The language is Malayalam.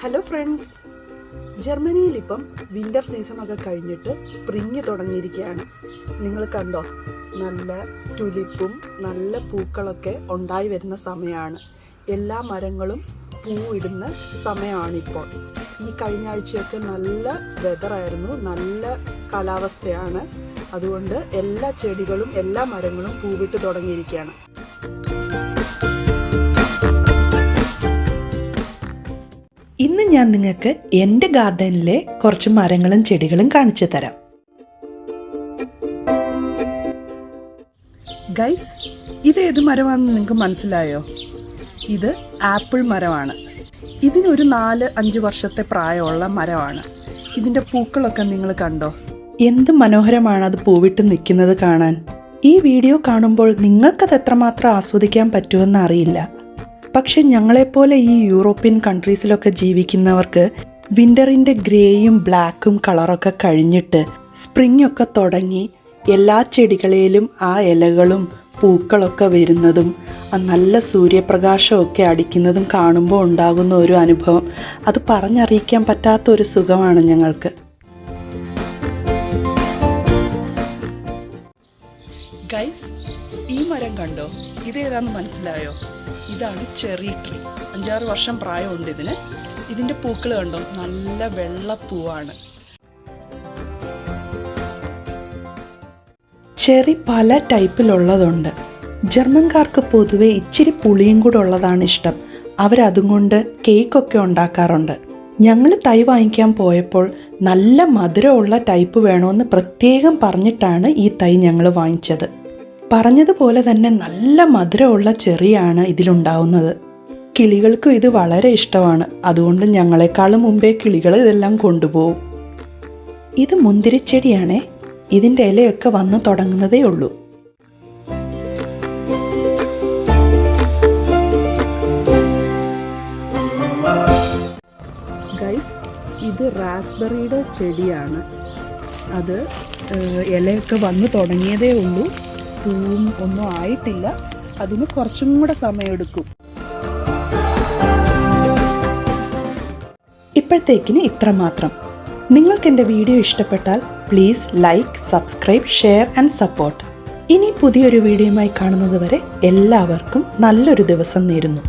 ഹലോ ഫ്രണ്ട്സ് ജർമ്മനിയിൽ ഇപ്പം വിന്റർ സീസണൊക്കെ കഴിഞ്ഞിട്ട് സ്പ്രിങ് തുടങ്ങിയിരിക്കുകയാണ്. നിങ്ങൾ കണ്ടോ? നല്ല ടുലിപ്പും നല്ല പൂക്കളൊക്കെ ഉണ്ടായി വരുന്ന സമയമാണ്. എല്ലാ മരങ്ങളും പൂവിടുന്ന സമയമാണിപ്പോൾ. ഈ കഴിഞ്ഞ ആഴ്ചയൊക്കെ നല്ല വെതറായിരുന്നു നല്ല കാലാവസ്ഥയാണ്. അതുകൊണ്ട് എല്ലാ ചെടികളും എല്ലാ മരങ്ങളും പൂവിട്ട് തുടങ്ങിയിരിക്കുകയാണ്. ഇന്ന് ഞാൻ നിങ്ങൾക്ക് എന്റെ ഗാർഡനിലെ കുറച്ച് മരങ്ങളും ചെടികളും കാണിച്ചു തരാം. ഗൈസ് ഇത് ഏത് മരമാണെന്ന് നിങ്ങൾക്ക് മനസ്സിലായോ? ഇത് ആപ്പിൾ മരമാണ്. ഇതിനൊരു നാല് അഞ്ച് വർഷത്തെ പ്രായമുള്ള മരമാണ്. ഇതിന്റെ പൂക്കളൊക്കെ നിങ്ങൾ കണ്ടോ? എന്ത് മനോഹരമാണ് അത് പൂവിട്ട് നിൽക്കുന്നത് കാണാൻ? ഈ വീഡിയോ കാണുമ്പോൾ നിങ്ങൾക്കത് എത്രമാത്രം ആസ്വദിക്കാൻ പറ്റുമെന്ന് അറിയില്ല. പക്ഷെ ഞങ്ങളെപ്പോലെ ഈ യൂറോപ്യൻ കൺട്രീസിലൊക്കെ ജീവിക്കുന്നവർക്ക് വിന്ററിന്റെ ഗ്രേയും ബ്ലാക്കും കളറൊക്കെ കഴിഞ്ഞിട്ട് സ്പ്രിംഗ് ഒക്കെ തുടങ്ങി എല്ലാ ചെടികളിലും ആ ഇലകളും പൂക്കളൊക്കെ വരുന്നതും ആ നല്ല സൂര്യപ്രകാശമൊക്കെ അടിക്കുന്നതും കാണുമ്പോൾ ഉണ്ടാകുന്ന ഒരു അനുഭവം. അത് പറഞ്ഞറിയിക്കാൻ പറ്റാത്ത ഒരു സുഖമാണ് ഞങ്ങൾക്ക്. ഗൈസ് ഈ മരം കണ്ടോ? ഇതേതാന്ന് മനസ്സിലായോ? ഇതാണ് ചെറി ട്രീ അഞ്ചാറ് വർഷം പ്രായമുണ്ട് ഇതിന്. ഇതിന്റെ പൂക്കൾ കണ്ടോ? നല്ല വെള്ളപ്പൂവാണ് ചെറി പല ടൈപ്പിലുള്ളതുണ്ട്. ജർമ്മൻകാർക്ക് പൊതുവെ ഇച്ചിരി പുളിയും കൂടെ ഉള്ളതാണ് ഇഷ്ടം. അവരതും കൊണ്ട് കേക്കൊക്കെ ഉണ്ടാക്കാറുണ്ട്. ഞങ്ങൾ തൈ വാങ്ങിക്കാൻ പോയപ്പോൾ നല്ല മധുരമുള്ള ടൈപ്പ് വേണമെന്ന് പ്രത്യേകം പറഞ്ഞിട്ടാണ് ഈ തൈ ഞങ്ങൾ വാങ്ങിച്ചത്. പറഞ്ഞതുപോലെ തന്നെ നല്ല മധുരമുള്ള ചെറിയാണ് ഇതിലുണ്ടാവുന്നത്. കിളികൾക്കും ഇത് വളരെ ഇഷ്ടമാണ്. അതുകൊണ്ട് ഞങ്ങളെക്കാളും മുമ്പേ കിളികൾ ഇതെല്ലാം കൊണ്ടുപോകും. ഇത് മുന്തിരിച്ചെടിയാണേ. ഇതിന്റെ ഇലയൊക്കെ വന്ന് തുടങ്ങുന്നതേ ഉള്ളൂ. ഗൈസ് ഇത് റാസ്ബെറിയുടെ ചെടിയാണ്. അത് ഇലയൊക്കെ വന്ന് തുടങ്ങിയതേ ഉള്ളൂ. പൂവും ഒന്നും ആയിട്ടില്ല. അതിന് കുറച്ചും കൂടെ സമയമെടുക്കും. ഇപ്പോഴത്തേക്കിന് ഇത്ര മാത്രം. നിങ്ങൾക്ക് എന്റെ വീഡിയോ ഇഷ്ടപ്പെട്ടാൽ please like subscribe share and support. ഇനി പുതിയൊരു വീഡിയോയുമായി കാണുന്നത് വരെ എല്ലാവർക്കും നല്ലൊരു ദിവസം നേരുന്നു.